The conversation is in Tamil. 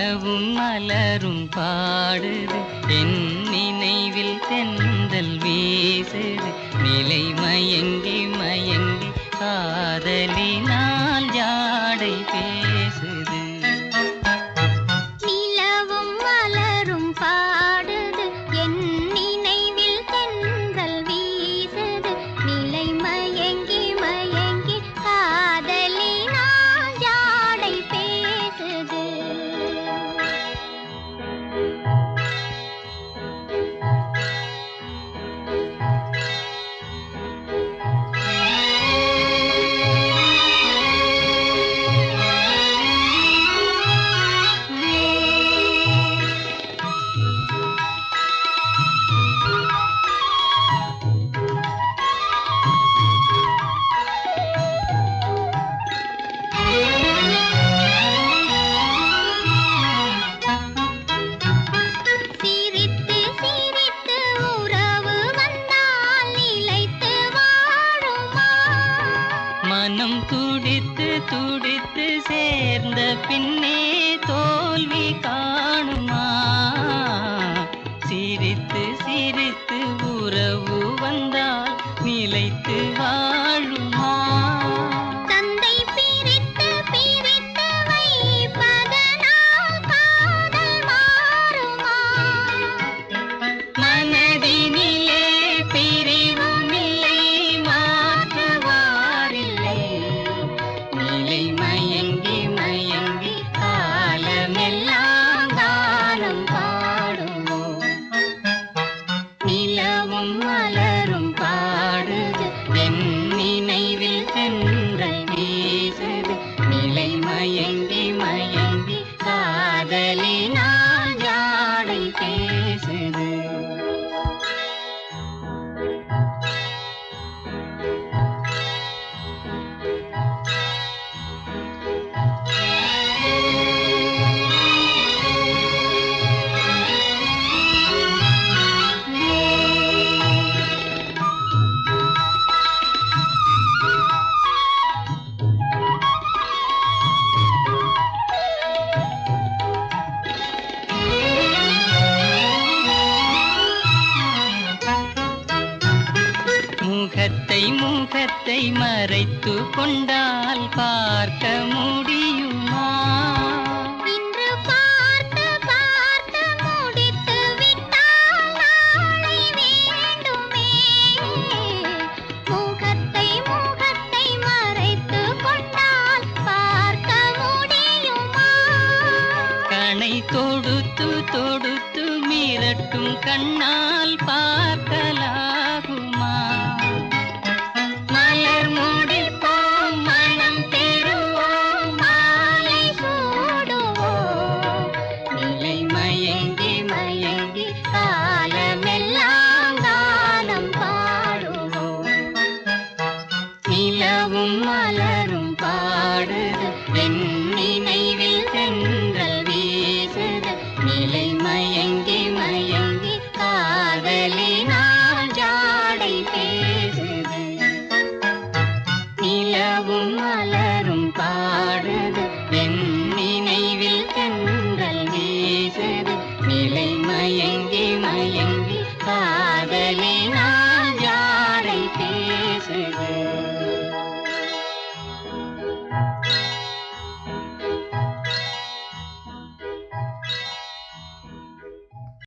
நிலவும் மலரும் பாடுது. என் நினைவில் தென்றல் வீசுது. நிலைமயங்க துடித்து சேர்ந்த பின்னே தோல்வி காணுமா? சிரித்து சிரித்து உறவு வந்தால் நிலைத்து வாழும் முகத்தை முகத்தை மறைத்து கொண்டால் பார்க்க முடியுமா? இன்று பார்த்து பார்த்து முடித்து விட்டால் நாளை வேண்டுமே. முகத்தை முகத்தை மறைத்து கொண்டால் பார்க்க முடியுமா? கணை தொடுத்து தொடுத்து மிரட்டும் கண்ணால் பார்க்கலாகுமா நிலவும் மலரும் பாடுது. என் நினைவில் தென்றல் வீசுது. நிலை மயங்கி மயங்கி காதலினால் ஜாடை பேசுது. நிலவும் மலரும் பாடுது. என் நினைவில் தென்றல் வீசுது. நிலை